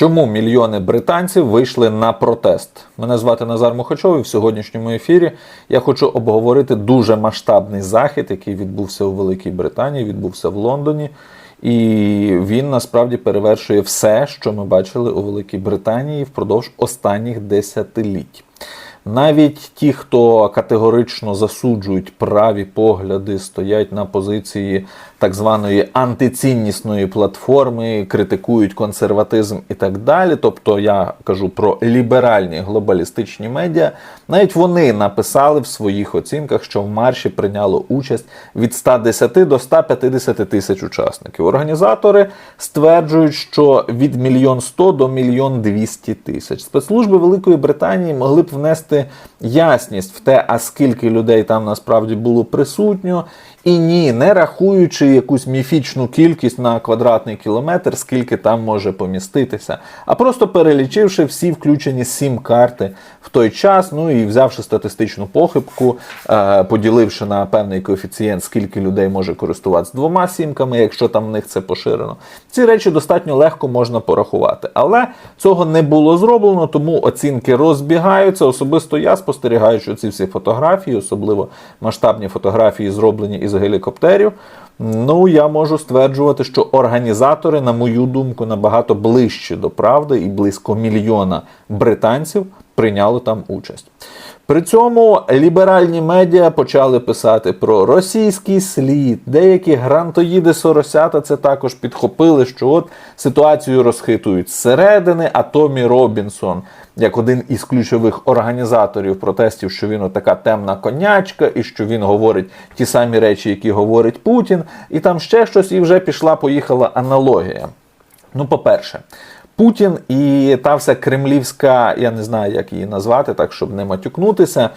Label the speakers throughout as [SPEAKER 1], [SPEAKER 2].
[SPEAKER 1] Чому мільйони британців вийшли на протест? Мене звати Назар Мухачов і в сьогоднішньому ефірі я хочу обговорити дуже масштабний захід, який відбувся у Великій Британії, відбувся в Лондоні. І він насправді перевершує все, що ми бачили у Великій Британії впродовж останніх десятиліть. Навіть ті, хто категорично засуджують праві погляди, стоять на позиції так званої антиціннісної платформи, критикують консерватизм і так далі. Тобто я кажу про ліберальні глобалістичні медіа, навіть вони написали в своїх оцінках, що в марші прийняло участь від 110 до 150 тисяч учасників. Організатори стверджують, що від мільйон 100 до мільйон 200 тисяч. Спецслужби Великої Британії могли б внести ясність в те, а скільки людей там насправді було присутньо, і ні, не рахуючи якусь міфічну кількість на квадратний кілометр, скільки там може поміститися, а просто перелічивши всі включені сім карти в той час, ну і взявши статистичну похибку, е, поділивши на певний коефіцієнт, скільки людей може користуватися двома сімками, якщо там в них це поширено. Ці речі достатньо легко можна порахувати. Але цього не було зроблено, тому оцінки розбігаються. Особисто я спостерігаючи ці всі фотографії, особливо масштабні фотографії, зроблені із гелікоптерів. Ну, я можу стверджувати, що організатори, на мою думку, набагато ближчі до правди і близько мільйона британців прийняли там участь. При цьому ліберальні медіа почали писати про російський слід, деякі грантоїди Соросята це також підхопили, що от ситуацію розхитують зсередини, а Томі Робінсон, як один із ключових організаторів протестів, що він така темна конячка, і що він говорить ті самі речі, які говорить Путін, і там ще щось, і вже пішла-поїхала аналогія. Ну, по-перше, Путін і та вся кремлівська, я не знаю, як її назвати, так щоб не матюкнутися.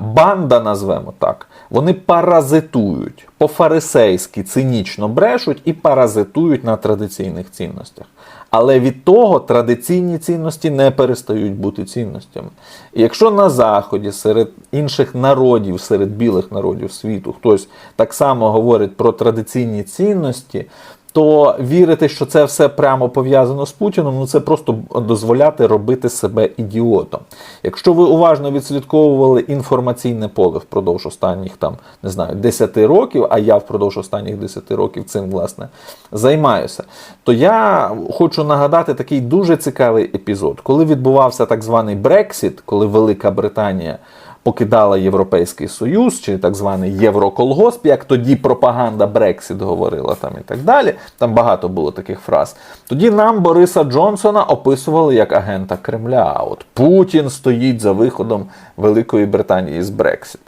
[SPEAKER 1] Банда, назвемо так, вони паразитують по-фарисейськи цинічно брешуть і паразитують на традиційних цінностях. Але від того традиційні цінності не перестають бути цінностями. І якщо на Заході серед інших народів, серед білих народів світу, хтось так само говорить про традиційні цінності, то вірити, що це все прямо пов'язано з Путіном, ну це просто дозволяти робити себе ідіотом. Якщо ви уважно відслідковували інформаційне поле впродовж останніх там не знаю 10 років, а я впродовж останніх 10 років цим власне займаюся, то я хочу нагадати такий дуже цікавий епізод, коли відбувався так званий Брексіт, коли Велика Британія покидала Європейський Союз, чи так званий Євроколгосп, як тоді пропаганда Брексіт говорила там і так далі. Там багато було таких фраз. Тоді нам Бориса Джонсона описували як агента Кремля. От Путін стоїть за виходом Великої Британії з Брексіт.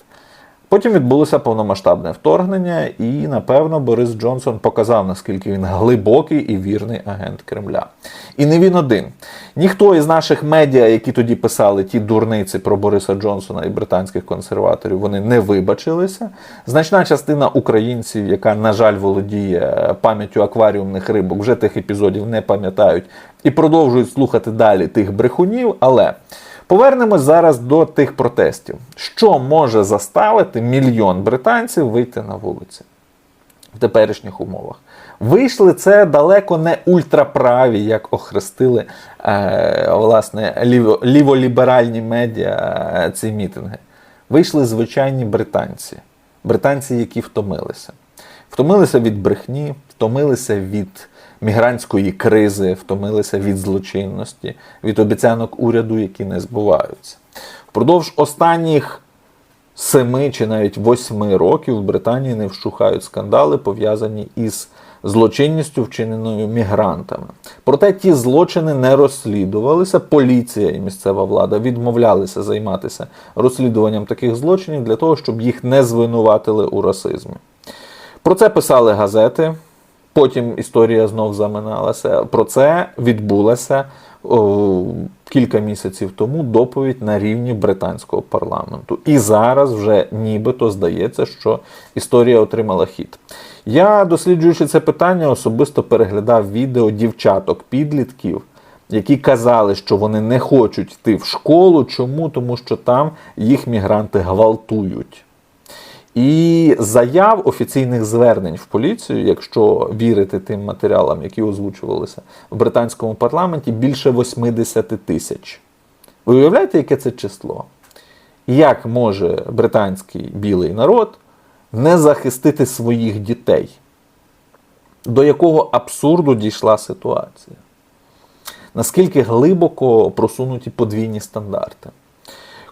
[SPEAKER 1] Потім відбулося повномасштабне вторгнення, і напевно Борис Джонсон показав, наскільки він глибокий і вірний агент Кремля. І не він один. Ніхто із наших медіа, які тоді писали ті дурниці про Бориса Джонсона і британських консерваторів, вони не вибачилися. Значна частина українців, яка, на жаль, володіє пам'яттю акваріумних рибок, вже тих епізодів не пам'ятають і продовжують слухати далі тих брехунів. Але. Повернемось зараз до тих протестів. Що може заставити мільйон британців вийти на вулиці в теперішніх умовах? Вийшли це далеко не ультраправі, як охрестили е, власне ліво, ліволіберальні медіа е, ці мітинги. Вийшли звичайні британці, британці, які втомилися. Втомилися від брехні, втомилися від мігрантської кризи, втомилися від злочинності, від обіцянок уряду, які не збуваються. Впродовж останніх семи чи навіть восьми років в Британії не вщухають скандали, пов'язані із злочинністю, вчиненою мігрантами. Проте ті злочини не розслідувалися. Поліція і місцева влада відмовлялися займатися розслідуванням таких злочинів для того, щоб їх не звинуватили у расизмі. Про це писали газети. Потім історія знов заминалася. Про це відбулася о, кілька місяців тому доповідь на рівні британського парламенту. І зараз вже нібито здається, що історія отримала хід. Я, досліджуючи це питання, особисто переглядав відео дівчаток-підлітків, які казали, що вони не хочуть йти в школу. Чому? Тому що там їх мігранти гвалтують. І заяв офіційних звернень в поліцію, якщо вірити тим матеріалам, які озвучувалися в британському парламенті, більше 80 тисяч. Ви уявляєте, яке це число? Як може британський білий народ не захистити своїх дітей? До якого абсурду дійшла ситуація? Наскільки глибоко просунуті подвійні стандарти?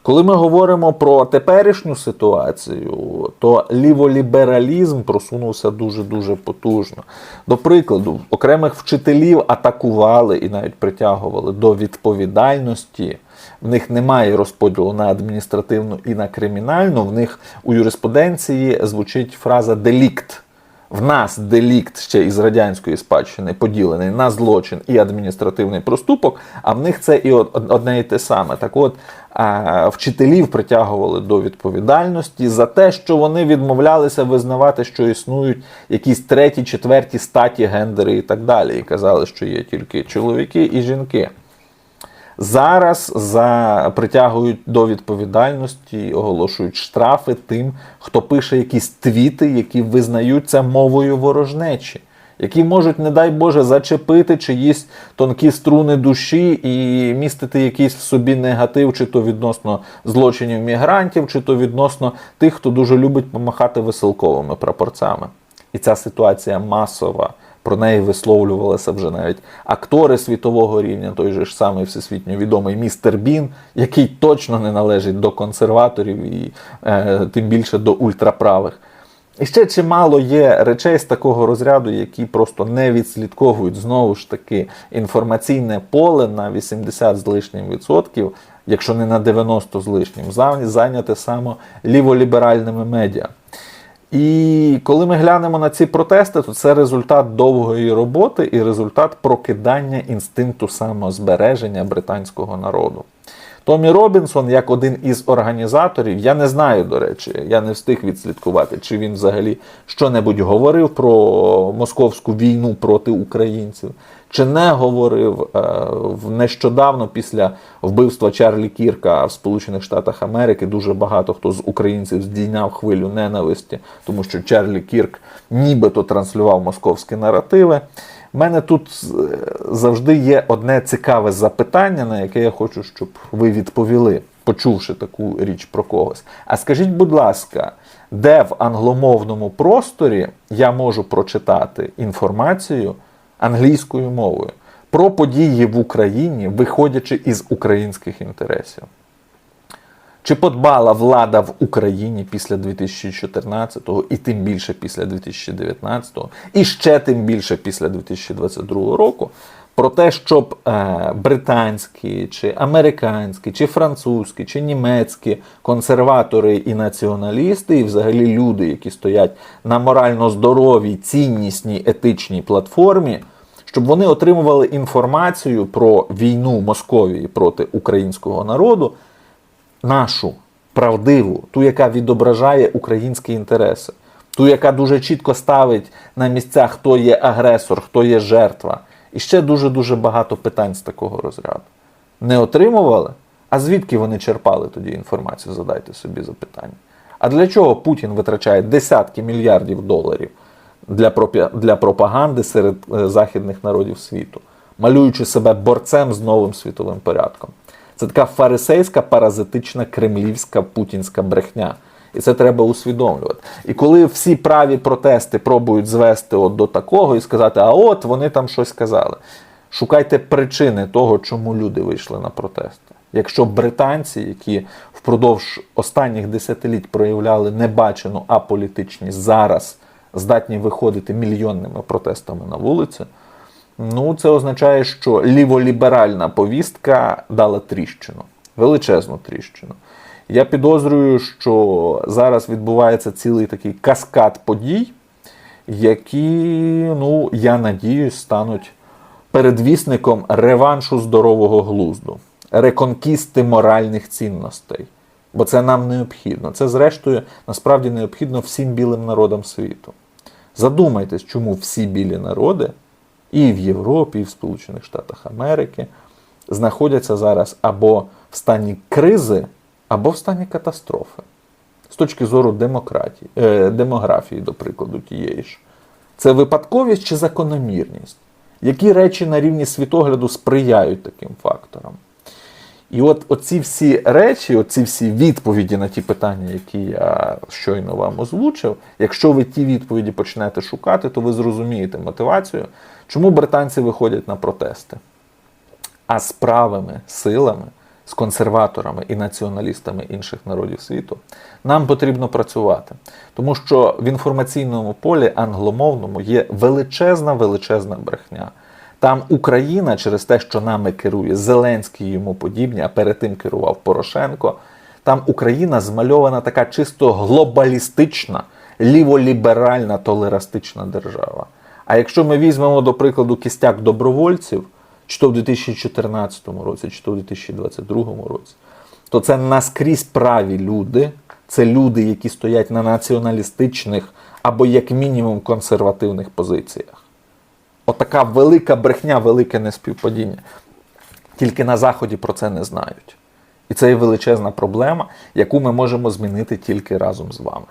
[SPEAKER 1] Коли ми говоримо про теперішню ситуацію, то ліволібералізм просунувся дуже-дуже потужно. До прикладу, окремих вчителів атакували і навіть притягували до відповідальності. В них немає розподілу на адміністративну і на кримінальну. В них у юриспруденції звучить фраза делікт. В нас делікт ще із радянської спадщини поділений на злочин і адміністративний проступок, а в них це і одне і те саме. Так от вчителів притягували до відповідальності за те, що вони відмовлялися визнавати, що існують якісь треті, четверті статі, гендери і так далі. І казали, що є тільки чоловіки і жінки. Зараз за притягують до відповідальності, оголошують штрафи тим, хто пише якісь твіти, які визнаються мовою ворожнечі, які можуть, не дай Боже, зачепити чиїсь тонкі струни душі і містити якийсь в собі негатив, чи то відносно злочинів мігрантів, чи то відносно тих, хто дуже любить помахати веселковими прапорцями. І ця ситуація масова. Про неї висловлювалися вже навіть актори світового рівня, той же ж самий всесвітньо відомий містер Бін, який точно не належить до консерваторів і е, тим більше до ультраправих. І ще чимало є речей з такого розряду, які просто не відслідковують знову ж таки інформаційне поле на 80 з лишнім відсотків, якщо не на 90 з лишнім, зайняте саме ліволіберальними медіа. І коли ми глянемо на ці протести, то це результат довгої роботи і результат прокидання інстинкту самозбереження британського народу. Томі Робінсон, як один із організаторів, я не знаю, до речі, я не встиг відслідкувати, чи він взагалі що-небудь говорив про московську війну проти українців, чи не говорив е, нещодавно після вбивства Чарлі Кірка в Сполучених Штатах Америки. Дуже багато хто з українців здійняв хвилю ненависті, тому що Чарлі Кірк нібито транслював московські наративи. У мене тут е, завжди є одне цікаве запитання, на яке я хочу, щоб ви відповіли, почувши таку річ про когось. А скажіть, будь ласка, де в англомовному просторі я можу прочитати інформацію англійською мовою про події в Україні, виходячи із українських інтересів? Чи подбала влада в Україні після 2014-го і тим більше після 2019-го, і ще тим більше після 2022 року про те, щоб е, британські, чи американські, чи французькі, чи німецькі консерватори і націоналісти, і взагалі люди, які стоять на морально здоровій, ціннісній етичній платформі, щоб вони отримували інформацію про війну Московії проти українського народу нашу правдиву, ту, яка відображає українські інтереси, ту, яка дуже чітко ставить на місця, хто є агресор, хто є жертва. І ще дуже-дуже багато питань з такого розряду. Не отримували? А звідки вони черпали тоді інформацію? Задайте собі запитання. А для чого Путін витрачає десятки мільярдів доларів для для пропаганди серед е, західних народів світу, малюючи себе борцем з новим світовим порядком? Це така фарисейська, паразитична кремлівська путінська брехня. І це треба усвідомлювати. І коли всі праві протести пробують звести от до такого і сказати, а от вони там щось сказали. Шукайте причини того, чому люди вийшли на протести. Якщо британці, які впродовж останніх десятиліть проявляли небачену аполітичність, зараз здатні виходити мільйонними протестами на вулиці. Ну, це означає, що ліволіберальна повістка дала тріщину, величезну тріщину. Я підозрюю, що зараз відбувається цілий такий каскад подій, які, ну, я надіюсь, стануть передвісником реваншу здорового глузду, реконкісти моральних цінностей. Бо це нам необхідно. Це, зрештою, насправді необхідно всім білим народам світу. Задумайтесь, чому всі білі народи і в Європі, і в Сполучених Штатах Америки знаходяться зараз або в стані кризи, або в стані катастрофи. з точки зору демократії, е, демографії, до прикладу, тієї ж. Це випадковість чи закономірність? Які речі на рівні світогляду сприяють таким факторам? І от оці всі речі, оці всі відповіді на ті питання, які я щойно вам озвучив, якщо ви ті відповіді почнете шукати, то ви зрозумієте мотивацію, чому британці виходять на протести. А з правими силами, з консерваторами і націоналістами інших народів світу нам потрібно працювати. Тому що в інформаційному полі англомовному є величезна, величезна брехня. Там Україна через те, що нами керує Зеленський йому подібні, а перед тим керував Порошенко. Там Україна змальована така чисто глобалістична, ліволіберальна, толерастична держава. А якщо ми візьмемо, до прикладу, кістяк добровольців, чи то в 2014 році, чи то в 2022 році, то це наскрізь праві люди, це люди, які стоять на націоналістичних або, як мінімум, консервативних позиціях. Отака велика брехня, велике неспівпадіння. Тільки на Заході про це не знають. І це є величезна проблема, яку ми можемо змінити тільки разом з вами.